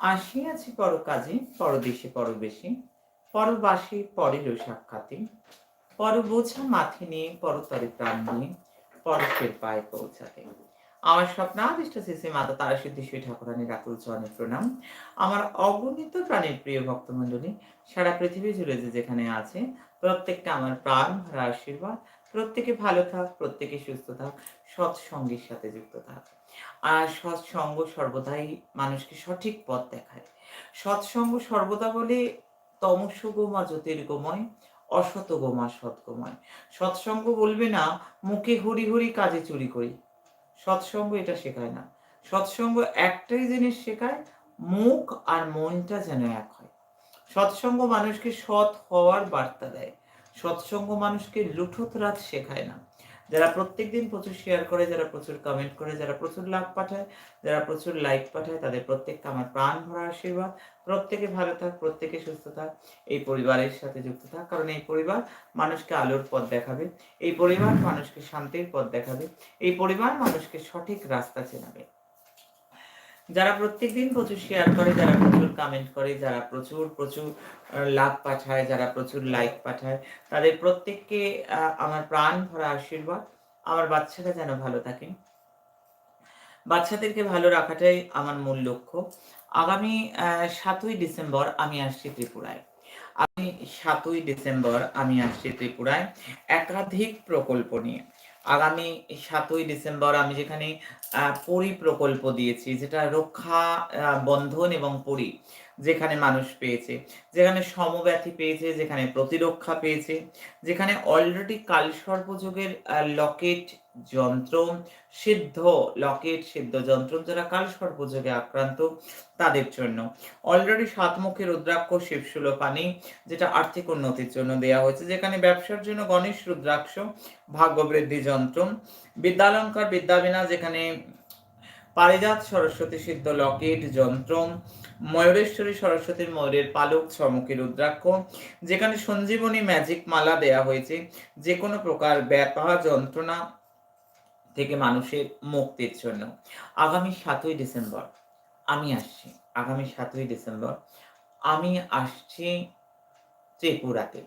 আসিয়াছি পর কাজে পরদেশে পরবেশে, পরবাসে পরের সাক্ষাতে পর বোঝা মাথে নিয়ে, পরতরে প্রাণ নিয়ে পরশের পায়ে পৌঁছাতে। আমার স্বপ্নাদিষ্ট শ্রী মাতা তারা সিদ্ধেশ্বরী ঠাকুরানীর আকুল চরণে প্রণাম। আমার অগণিত প্রাণের প্রিয় ভক্তমণ্ডলী, সারা পৃথিবী জুড়ে যে যেখানে আছে, প্রত্যেকটা আমার প্রাণ ভরা আশীর্বাদ, প্রত্যেকে ভালো থাক, প্রত্যেকে সুস্থ থাক, সৎসঙ্গের সাথে যুক্ত থাক। আর সৎসঙ্গ সর্বদাই মানুষকে সঠিক পথ দেখায়। সৎসঙ্গ সর্বদা বলে তমস গোমা জ্যোতির্গময় অসত গোমা সৎগময়। সৎসঙ্গ বলবে না, মুখে হরি হরি কাজে চুরি করি। সৎসঙ্গ এটা শেখায় না। সৎসঙ্গ একটাই জিনিস শেখায়, মুখ আর মনটা যেন এক হয়। সৎসঙ্গ মানুষকে সৎ হওয়ার বার্তা দেয়। সৎসঙ্গ মানুষকে লুঠোতরাজ শেখায় না। যারা প্রত্যেকদিন প্রচুর শেয়ার করে, যারা প্রচুর কমেন্ট করে, যারা প্রচুর লাভ পাঠায়, যারা প্রচুর লাইক পাঠায়, তাদের প্রত্যেককে আমার প্রাণ ভরা আশীর্বাদ। প্রত্যেকে ভালো থাক, প্রত্যেকে সুস্থ থাক। এই পরিবারের সাথে যুক্ত থাক, কারণ এই পরিবার মানুষকে আলোর পথ দেখাবে। এই পরিবার মানুষকে শান্তির পথ দেখাবে। এই পরিবার মানুষকে সঠিক রাস্তা চেনাবে। যারা প্রত্যেকদিন প্রচুর শেয়ার করে, যারা প্রচুর কমেন্ট করে, যারা প্রচুর প্রচুর লাভ পাঠায়, যারা প্রচুর লাইক পাঠায়, তাদের প্রত্যেককে আমার প্রাণ ভরা আশীর্বাদ। আমার বাচ্চারা যেন ভালো থাকে। বাচ্চাদেরকে ভালো রাখাটাই আমার মূল লক্ষ্য। আগামী সাতই ডিসেম্বর আমি আসছি ত্রিপুরায়। আমি সাতই ডিসেম্বর আমি আসছি ত্রিপুরায়। একাধিক প্রকল্প নিয়ে। আগামী সাতই ডিসেম্বর আমি যেখানে পরি প্রকল্প দিয়েছি যেটা রক্ষা বন্ধন এবং পরি। যেখানে মানুষ পেয়েছে, যেখানে সমব্যথী পেয়েছে, যেখানে প্রতিরক্ষা পেয়েছে, যেখানে অলরেডি কালসর্পযোগের লকেট যন্ত্র, সিদ্ধ লকেট, সিদ্ধ যন্ত্র যারা কালসর্পযোগে আক্রান্ত, তাদের জন্য। অলরেডি সাতমুখী রুদ্রাক্ষ শিবশুল পানি, যেটা আর্থিক উন্নতির জন্য দেয়া হয়েছে, যেখানে ব্যবসার জন্য গণেশ রুদ্রাক্ষ, ভাগ্যবৃদ্ধি যন্ত্র, বিদ্যালঙ্কার বিদ্যাবিনা, যেখানে পারিজাত সরস্বতী সিদ্ধ লকেট যন্ত্র ময়ূরেশ্বরী সরস্বতীর ময়ূরের পালক ছমুখী রুদ্রাক্ষ, যেখানে সঞ্জীবনী ম্যাজিক মালা দেয়া হয়েছে যে কোনো প্রকার ব্যথা যন্ত্রণা থেকে মানুষের মুক্তির জন্য। আগামী সাতই ডিসেম্বর আমি আসছি, আগামী সাতই ডিসেম্বর আমি আসছি ত্রিপুরাতে।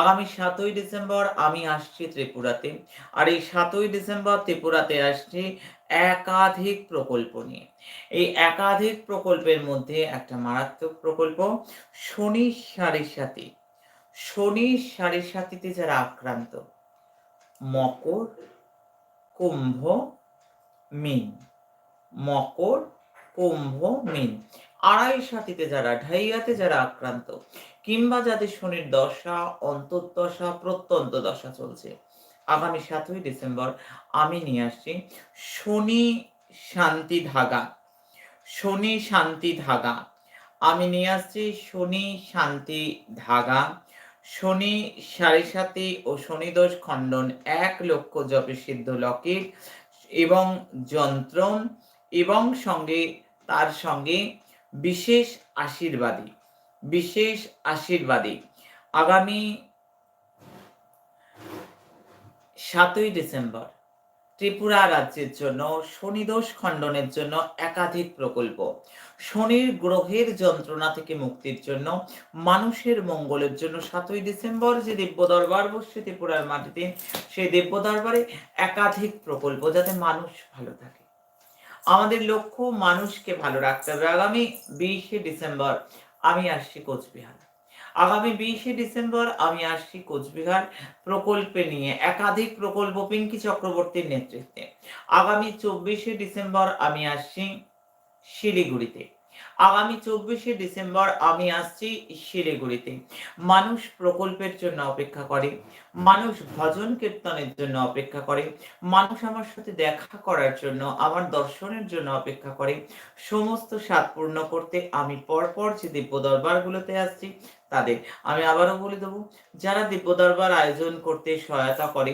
আগামী সাতই ডিসেম্বর আমি আসছি ত্রিপুরাতে, আর এই সাতই ডিসেম্বর ত্রিপুরাতে আসছি একাধিক প্রকল্প নিয়ে। এই একাধিক প্রকল্পের মধ্যে একটা মারাত্মক প্রকল্প, শনি সাড়ির সাথে শনি সাড়ির সাথীতে যারা আক্রান্ত, মকর, কুম্ভ, মিন। মকর, কুম্ভ, মিন। আড়াই সাথীতে যারা, ঢাইয়াতে যারা আক্রান্ত, কিংবা যাদের শনির দশা, অন্তর্দশা প্রত্যন্ত দশা চলছে আগামী সাতই ডিসেম্বর আমি নিয়ে আসছি শনি শান্তি ধাগা। শনি শান্তি ধাগা। আমি নিয়ে আসছি শনি শান্তি ধাগা। শনি সাড়ে সাতি ও শনিদোষ খণ্ডন এক লক্ষ জপে সিদ্ধ লকেট এবং যন্ত্র এবং সঙ্গে তার সঙ্গে বিশেষ আশীর্বাদী বিশেষ আশীর্বাদী। আগামী সাতই ডিসেম্বর। ত্রিপুরা রাজ্যের জন্য শনিদোষ খণ্ডনের জন্য একাধিক প্রকল্প। শনির গ্রহের যন্ত্রণা থেকে মুক্তির জন্য, মানুষের মঙ্গলের জন্য সাতই ডিসেম্বর যে দিব্য দরবার বসছে ত্রিপুরার মাটিতে, সেই দিব্য দরবারে একাধিক প্রকল্প যাতে মানুষ ভালো থাকে। আমাদের লক্ষ্য মানুষকে ভালো রাখতে হবে। আগামী বিশে ডিসেম্বর আমি আসছি কোচবিহার। আগামী বিশে ডিসেম্বর আমি আসছি কোচবিহার প্রকল্পে নিয়ে, একাধিক প্রকল্প পিঙ্কি চক্রবর্তীর নেতৃত্বে। আগামী চব্বিশে ডিসেম্বর আমি আসছি শিলিগুড়িতে। আগামী চব্বিশে ডিসেম্বর আমি আসছি শিলিগুড়িতে। মানুষ প্রকল্পের জন্য অপেক্ষা করে, মানুষ ভজন কীর্তনের জন্য অপেক্ষা করে, মানুষ আমার সাথে দেখা করার জন্য, আমার দর্শনের জন্য অপেক্ষা করে। সমস্ত স্বাদ পূর্ণ করতে আমি পরপর যে দিব্য দরবারগুলোতে আসছি তাদের। আমি আবারও বলে দেবো, যারা দিব্য দরবার আয়োজন করতে সহায়তা করে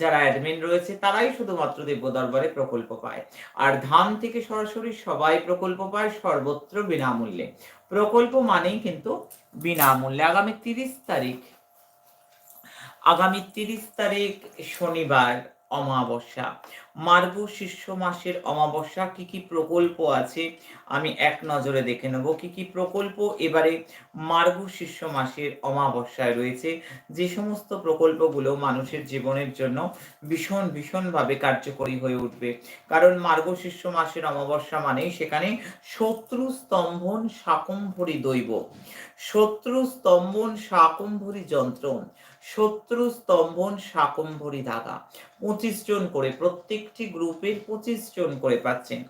যারা অ্যাডমিন রয়েছে, তারাই শুধুমাত্র দিব্য দরবারে প্রকল্প পায়। আর ধাম থেকে সরাসরি সবাই প্রকল্প পায় সর্বত্র বিনামূল্যে। প্রকল্প মানেই কিন্তু বিনামূল্যে। আগামী তিরিশ তারিখ, আগামী তিরিশ তারিখ শনিবার অমাবস্যা। মার্গ শিষ্য মাসের অমাবস্যা কি কি প্রকল্প আছে? আমি এক নজরে দেখে নেব কি কি প্রকল্প। এবারে মার্গ শিষ্য মাসের অমাবস্যায় রয়েছে যে সমস্ত প্রকল্পগুলো মানুষের জীবনের জন্য ভীষণ, ভীষণভাবে কার্যকরী হয়ে উঠবে। কারণ মার্গ শিষ্য মাসের অমাবস্যা মানেই সেখানে শত্রু স্তম্ভন শাকম্ভরী দৈব। শত্রু স্তম্ভন শাকম্ভরী যন্ত্রণ শত্রু স্তম্ভন শাকম্ভরী ধাগা পঁচিশ জন করে প্রত্যেকটি গ্রুপের পঁচিশ জন করে পাচ্ছেন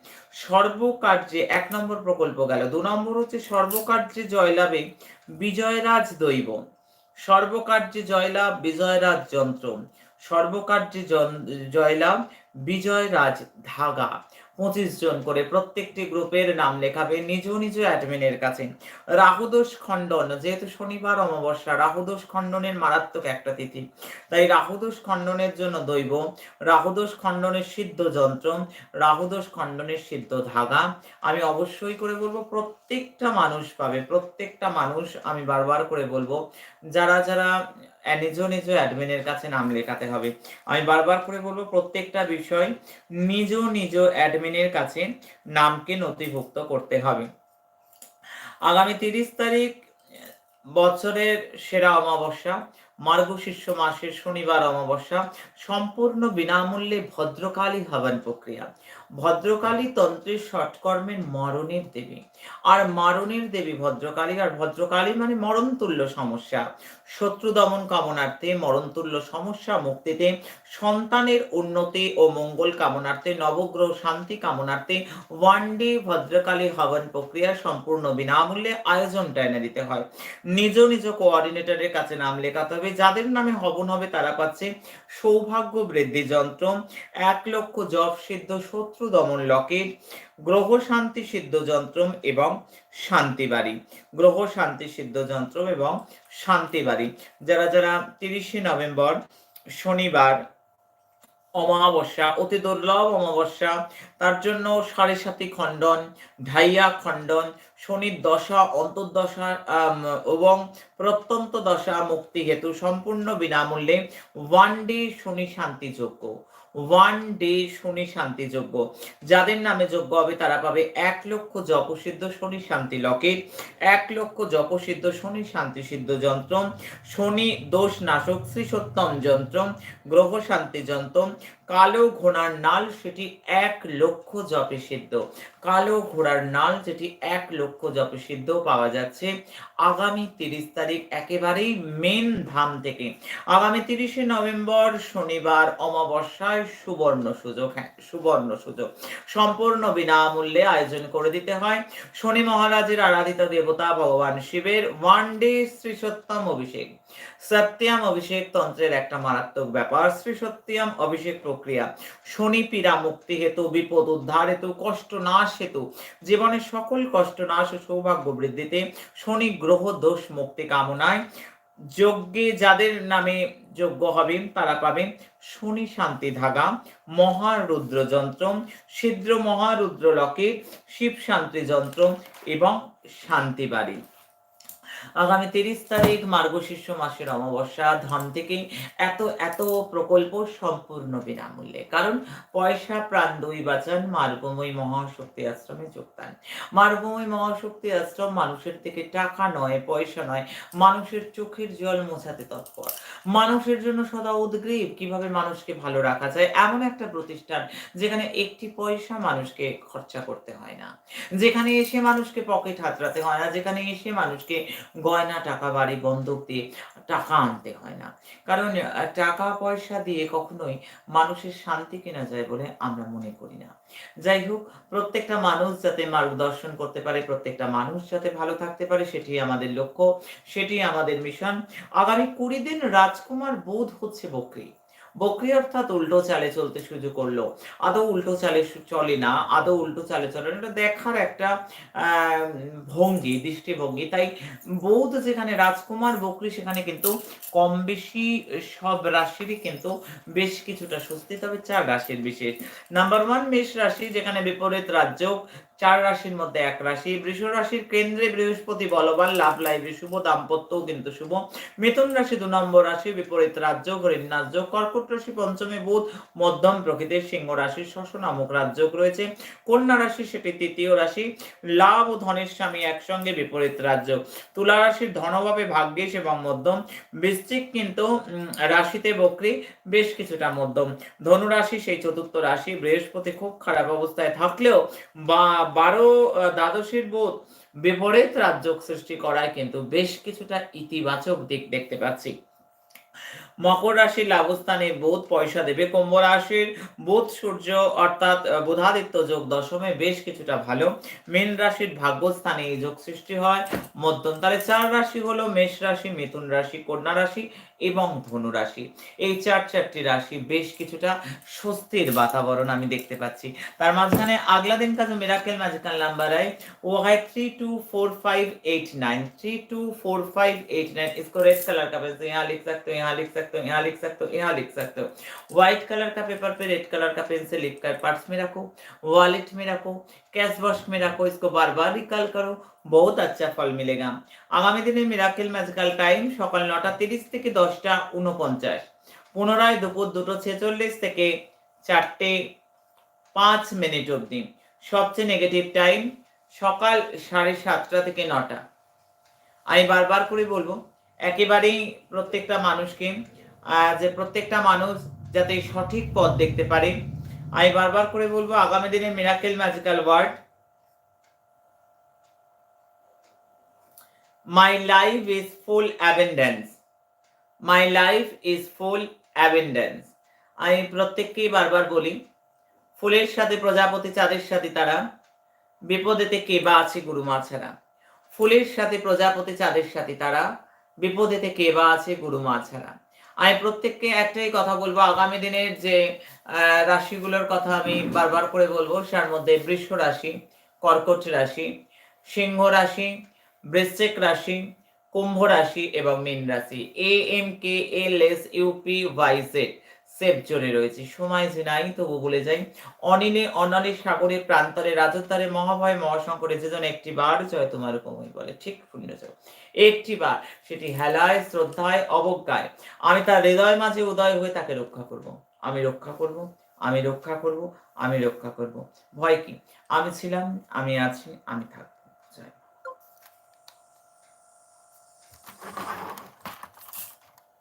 সর্বকার্যে এক নম্বর প্রকল্প গেল। দু নম্বর হচ্ছে সর্বকার্যে জয়লাভে বিজয়রাজ দৈব। সর্বকার্যে জয়লাভ বিজয়রাজ যন্ত্র। সর্বকার্যে জয়লাভ বিজয়রাজ ধাগা। পঁচিশ জন করে প্রত্যেকটি গ্রুপের নাম লেখাবে নিজ নিজ অ্যাডমিনের কাছে। রাহুদোষ খণ্ডন, যেহেতু শনিবার অমাবস্যা, রাহুদোষ খণ্ডনের মারাত্মক একটা তিথি। তাই রাহুদোষ খণ্ডনের জন্য দৈব, রাহুদোষ খণ্ডনের সিদ্ধ যন্ত্র, রাহুদোষ খণ্ডনের সিদ্ধ ধাগা। আমি অবশ্যই করে বলব, প্রত্যেকটা মানুষ পাবে, প্রত্যেকটা মানুষ আমি বারবার করে বলব, যারা যারা নিজ নিজ অ্যাডমিনের কাছে নাম লেখাতে হবে। আমি বারবার করে বলব, প্রত্যেকটা বিষয় নিজ নিজ অ্যাডমিনের কাছে নামকে নথিভুক্ত করতে হবে। আগামী তিরিশ তারিখ বছরের সেরা অমাবস্যা। মার্গশীর্ষ মাসের শনিবার অমাবস্যা, সম্পূর্ণ বিনামূল্যে ভদ্রকালী হবান প্রক্রিয়া। ভদ্রকালী তন্ত্রের সৎকর্মের মরণের দেবী। আর মারণের দেবী ভদ্রকালী, আর ভদ্রকালী মানে মরণ তুল্য সমস্যা। শত্রু দমন কামনার্থে মরণ তুল্য সমস্যা মুক্তিতে, সন্তানের উন্নতি ও মঙ্গল কামনার্থে, নবগ্রহ শান্তি কামনার্থে ওয়ান ডে ভদ্রকালী হবন প্রক্রিয়া সম্পূর্ণ বিনামূল্যে আয়োজনটা এনে দিতে হয়। নিজ নিজ কোঅর্ডিনেটরের কাছে নাম লেখাতে হবে। যাদের নামে হবন হবে তারা পাচ্ছে সৌভাগ্য বৃদ্ধি যন্ত্র। এক লক্ষ জব সিদ্ধ শত্রু দমন লকেট, গ্রহ শান্তি সিদ্ধ যন্ত্র এবং শান্তি বাড়ি। গ্রহ শান্তি সিদ্ধ যন্ত্র এবং শান্তি বাড়ি। যারা যারা তিরিশে নভেম্বর শনিবার অমাবস্যা, অতি দুর্লভ অমাবস্যা, তার জন্য সাড়ে সাতি খণ্ডন, ঢাইয়া খণ্ডন শনির দশা, অন্তর্দশা এবং প্রত্যন্ত দশা মুক্তি হেতু সম্পূর্ণ বিনামূল্যে ওয়ান ডে শনি শান্তি যোগ্য। ওয়ান ডে শনি শান্তি যোগ্য। যাদের নামে যোগ্য হবে তারা পাবে এক লক্ষ জপসিদ্ধ শনি শান্তি লকেট এক লক্ষ জপসিদ্ধ শনি শান্তি সিদ্ধ যন্ত্র, শনি দোষ নাশক শ্রী সত্যম যন্ত্র, গ্রহ শান্তি যন্ত্র কালো ঘোড়ার নাল সেটি এক লক্ষ জপে সিদ্ধ। কালো ঘোড়ার নাল যেটি এক লক্ষ জপে সিদ্ধ পাওয়া যাচ্ছে আগামী তিরিশ তারিখ একেবারেই মেন ধাম থেকে। আগামী তিরিশে নভেম্বর শনিবার অমাবস্যায় সুবর্ণ সুযোগ হ্যাঁ সুবর্ণ সুযোগ। সম্পূর্ণ বিনামূল্যে আয়োজন করে দিতে হয়। শনি মহারাজের আরাধিত দেবতা ভগবান শিবের ওয়ান ডে শ্রী সত্যম অভিষেক। সত্যিয়াম অভিষেক তন্ত্রের একটা মারাত্মক ব্যাপার। শ্রী সত্যিয়াম অভিষেক প্রক্রিয়া। শনি পীড়া মুক্তি হেতু, বিপদ উদ্ধার হেতু, কষ্ট নাশ হেতু। জীবনের সকল কষ্ট নাশ ও সৌভাগ্য বৃদ্ধিতে শনি গ্রহ দোষ মুক্তি কামনায় যজ্ঞে যাদের নামে যোগ্য হবেন তারা পাবেন শনি শান্তি ধাগা, মহারুদ্র যন্ত্র, ছিদ্র মহারুদ্র লকে, শিব শান্তি যন্ত্র এবং শান্তি বাড়ি। আগামী তিরিশ তারিখ মার্গশীর্ষ মাসের অমাবস্যা ধন থেকে এত এত প্রকল্প সম্পূর্ণ বিনামূল্যে। কারণ পয়সা, প্রাণ দুই বাঁচান, মার্গময় মহাশক্তি আশ্রমে যোগদান। মার্গময় মহাশক্তি আশ্রম মানুষের থেকে টাকা নয়, পয়সা নয়, মানুষের চোখের জল মোছাতে তৎপর। মানুষের জন্য সদা উদ্গ্রীব। কীভাবে মানুষকে ভালো রাখা যায়? এমন একটা প্রতিষ্ঠান যেখানে একটি পয়সা মানুষকে খরচা করতে হয় না। যেখানে এসে মানুষকে পকেট হাতড়াতে হয় না, যেখানে এসে মানুষকে গয়না, টাকা, বাড়ি, বন্ধক দিয়ে টাকা আনতে হয় না। কারণ টাকা, পয়সা দিয়ে কখনোই মানুষের শান্তি কেনা যায় বলে আমরা মনে করি না। যাই হোক, প্রত্যেকটা মানুষ যাতে মার্গদর্শন করতে পারে, প্রত্যেকটা মানুষ যাতে ভালো থাকতে পারে সেটি আমাদের লক্ষ্য সেটি আমাদের মিশন আগামী কুড়ি দিন রাজকুমার বোধ হচ্ছে বকরি। বকরি অর্থাৎ উল্টো চালে চলতে শুরু করল। আদৌ উল্টো চালে চলে না, আদৌ উল্টো চালে চলে না। এটা দেখার একটা ভঙ্গি, দৃষ্টিভঙ্গি। তাই বৌদ্ধ যেখানে, রাজকুমার বকরি সেখানে কিন্তু কম বেশি সব রাশিরই কিন্তু বেশ কিছুটা স্বস্তি, তবে চার রাশির বিশেষ। নাম্বার ওয়ান মেষ রাশি, যেখানে বিপরীত রাজ্য চার রাশির মধ্যে এক রাশি। বৃষ রাশির কেন্দ্রে বৃহস্পতি বলবান, লাভ লাইভে শুভ, দাম্পত্যও কিন্তু শুভ। মিথুন রাশি দু নম্বর রাশি, বিপরীত রাজ্য হরিণ রাজ্য কর্কট রাশি পঞ্চমী বুধ, মধ্যম প্রকৃতির সিংহ রাশির শশ নামক রাজ্য রয়েছে। কন্যা রাশি সেটি তৃতীয় রাশি। লাভ ও ধনের স্বামী একসঙ্গে বিপরীত রাজ্য। তুলা রাশির ধনভাবে ভাগ্যেশ এবং মধ্যম। বৃশ্চিক কিন্তু রাশিতে বক্রি, বেশ কিছুটা মধ্যম। ধনু রাশি সেই চতুর্থ রাশি। বৃহস্পতি খুব খারাপ অবস্থায় থাকলেও বা বারো দ্বাদশীর বোধ বিপরীত রাজ্য সৃষ্টি করায় কিন্তু বেশ কিছুটা ইতিবাচক দিক দেখতে পাচ্ছি। মকর রাশির লাভস্থানে বুধ পয়সা দেবে কুম্ভ রাশির বুধ সূর্য অর্থাৎ আহ, বুধাদিত্য যোগ দশমে বেশ কিছুটা ভালো মীন রাশির ভাগ্যস্থানে এই যোগ সৃষ্টি হয় মধ্যম তাহলে চার রাশি হলো মেষ রাশি মিথুন রাশি কন্যা রাশি এবং ধনু রাশি এই চার চারটি রাশি বেশ কিছুটা স্বস্তির বাতাবরণ আমি দেখতে পাচ্ছি তার মাঝখানে আগলা दिन का जो मिराकल मैजिकल नंबर है वो है three two four five eight nine three two four five eight nine इसको रेड कलर का पेन से यहाँ लिख सकते हो यहाँ लिख सकते हो यहाँ लिख सकते हो यहाँ लिख सकते हो व्हाइट कलर का पेपर पे रेड कलर का पेन से लिख कर पर्स में रखो वॉलेट में रखो कैश बॉक्स में रखो इसको बार बार रिकॉल करो বহুত আচ্ছা ফল মিলেগা আগামী দিনে মিরাকেল ম্যাজিক্যাল টাইম সকাল নটা তিরিশ থেকে দশটা উনপঞ্চাশ পুনরায় দুপুর দুটো ছেচল্লিশ থেকে চারটে পাঁচ মিনিট অবধি সবচেয়ে নেগেটিভ টাইম সকাল সাড়ে সাতটা থেকে নটা আমি বারবার করে বলবো একেবারেই প্রত্যেকটা মানুষকে যে প্রত্যেকটা মানুষ যাতে সঠিক পথ দেখতে পারে আমি বারবার করে বলব, আগামী দিনে miracle magical word My life is full abundance. My life is full abundance. আমি প্রত্যেককেই বারবার বলি, ফুলের সাথে, প্রজাপতি চাঁদের সাথে তারা বিপদেতে কে বা আছে গুরু মা ছাড়া ফুলের সাথে, প্রজাপতি চাঁদের সাথে তারা বিপদেতে কে বা আছে, গুরু মা ছাড়া। আমি প্রত্যেককে একটাই কথা বলব, আগামী দিনের যে রাশিগুলোর কথা আমি বারবার করে বলব তার মধ্যে বৃষ রাশি, কর্কট রাশি, সিংহ রাশি, বৃশ্চিক রাশি, কুম্ভ রাশি এবং মীন রাশি। A M K L S UP Y Z safe জোনে রয়েছে। সময় যে নাই, তবু বলে যাই, অনিলে অনালে সাগরের প্রান্তরে, রাজত্বারে মহাভয় মহাশঙ্করে যে জন একটি বার জয় তোমার উপময় বলে ঠিক শূন্য জয় একটি বার সেটি হেলায়, শ্রদ্ধায়, অবজ্ঞায়। আমি তার হৃদয় মাঝে উদয় হয়ে তাকে রক্ষা করব। আমি রক্ষা করব, আমি রক্ষা করব, আমি রক্ষা করব। ভয় কি? আমি ছিলাম, আমি আছি, আমি থাকব। জয়।